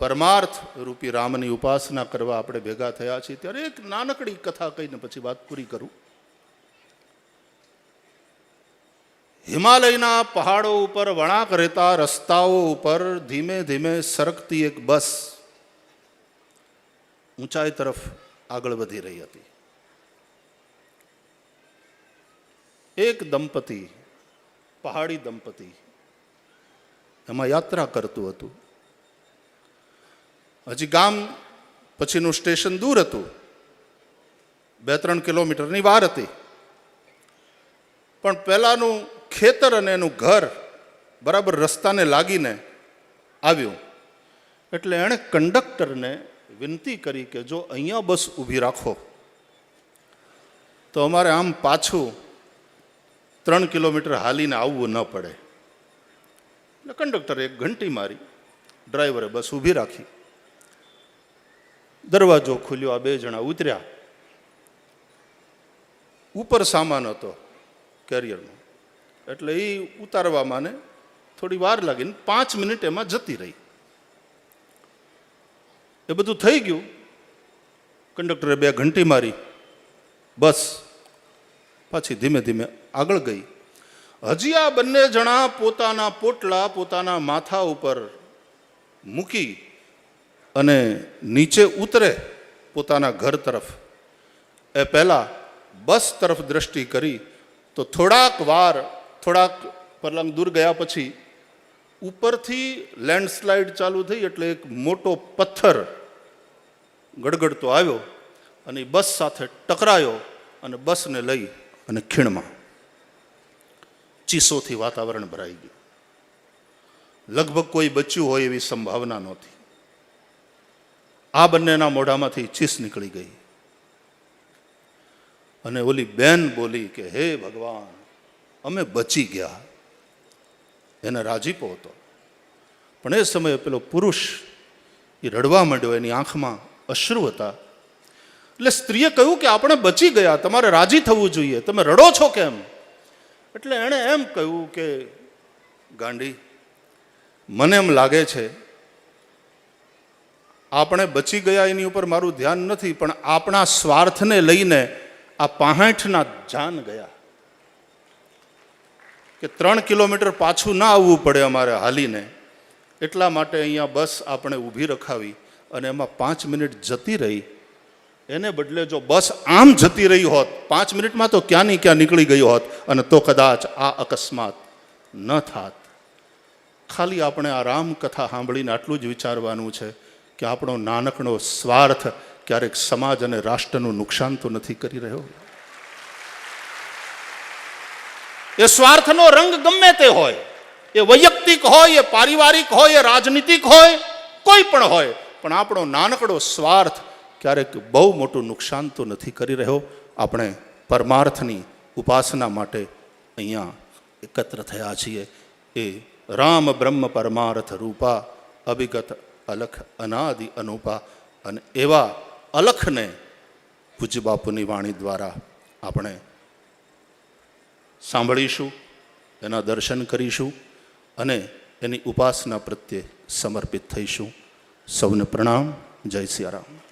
પરમાર્થ રૂપી રામની ઉપાસના કરવા આપણે ભેગા થયા છીએ, ત્યારે એક નાનકડી કથા કહીને પછી વાત પૂરી કરું. હિમાલયના પહાડો ઉપર વળાંક રહેતા રસ્તાઓ ઉપર ધીમે ધીમે સરકતી એક બસ ઊંચાઈ તરફ આગળ વધી રહી હતી. એક દંપતી, પહાડી દંપતી, એમાં યાત્રા કરતું હતું. હજી ગામ પછીનું સ્ટેશન દૂર હતું. બે ત્રણ કિલોમીટરની વાર હતી. પણ પહેલાંનું ખેતર અને એનું ઘર બરાબર રસ્તાને લાગીને આવ્યું. એટલે એણે કંડક્ટરને વિનંતી કરી કે જો અહીંયા બસ ઊભી રાખો. તો અમારે આમ પાછું ત્રણ કિલોમીટર હાલીને આવવું ન પડે. એટલે કંડક્ટરે એક ઘંટી મારી, ડ્રાઈવરે બસ ઊભી રાખી. દરવાજો ખુલ્યો, આ બે જણા ઉતર્યા. ઉપર સામાન હતો કેરિયરનો. એટલે એ ઉતારવામાં ને થોડી વાર લાગીને પાંચ મિનિટ એમાં જતી રહી. એ બધું થઈ ગયું. કંડક્ટરે બે ઘંટી મારી. બસ. પાછી ધીમે ધીમે આગળ ગઈ. હજી આ બંને જણા પોતાના પોટલા પોતાના માથા ઉપર મૂકી અને નીચે ઉતરે પોતાના ઘર તરફ. એ પહેલાં બસ તરફ દ્રષ્ટિ કરી તો થોડાક વાર, થોડાક પલંગ દૂર ગયા પછી ઉપરથી લેન્ડસ્લાઇડ ચાલુ થઈ એટલે એક મોટો પથ્થર ગડગડતો આવ્યો અને બસ સાથે ટકરાયો અને બસને લઈ અને ખીણમાં ચીસોથી વાતાવરણ ભરાઈ ગયું. લગભગ કોઈ બચ્યું હોય એવી સંભાવના નહોતી. આ બંનેના મોઢામાંથી ચીસ નીકળી ગઈ. અને ઓલી બેન બોલી કે, હે ભગવાન, અમે બચી ગયા. એને રાજીપો હતો. પણ એ સમયે પેલો પુરુષ એ રડવા માંડ્યો, એની આંખમાં અશ્રુ હતા. એટલે સ્ત્રીએ કહ્યું કે આપણે બચી ગયા, તમારે રાજી થવું જોઈએ, તમે રડો છો કેમ? એટલે એણે એમ કહ્યું કે, ગાંડી, મને એમ લાગે છે આપણે બચી ગયા એની ઉપર મારું ધ્યાન નથી, પણ આપણા સ્વાર્થને લઈને આ પાસઠના જાન ગયા. કે ત્રણ કિલોમીટર પાછું ના આવવું પડે અમારે હાલીને. એટલા માટે અહીંયા બસ આપણે ઊભી રખાવી અને એમાં પાંચ મિનિટ જતી રહી. એને બદલે જો બસ આમ જતી રહી હોત, પાંચ મિનિટમાં તો ક્યાંની ક્યાં નીકળી ગઈ હોત અને તો કદાચ આ અકસ્માત ન થાત. ખાલી આપણે આ રામકથા સાંભળીને આટલું જ વિચારવાનું છે. કે આપણો નાનકડો સ્વાર્થ ક્યારેક સમાજ અને રાષ્ટ્રનું નુકસાન તો નથી કરી રહ્યો? એ સ્વાર્થનો રંગ ગમે તે હોય, એ વૈયક્તિક હોય, એ પારિવારિક હોય, એ રાજનીતિક હોય, કોઈ પણ હોય, પણ આપણો નાનકડો સ્વાર્થ ક્યારેક બહુ મોટું નુકસાન તો નથી કરી રહ્યો? આપણે પરમાર્થની ઉપાસના માટે અહીંયા એકત્ર થયા છીએ. એ રામ બ્રહ્મ પરમાર્થ રૂપા અભિગત અલખ અનાદિ અનુપા અને એવા અલખને પૂજ્ય બાપુની વાણી દ્વારા આપણે સાંભળીશું, એના દર્શન કરીશું અને એની ઉપાસના પ્રત્યે સમર્પિત થઈશું. સૌને પ્રણામ. જય સિયારામ.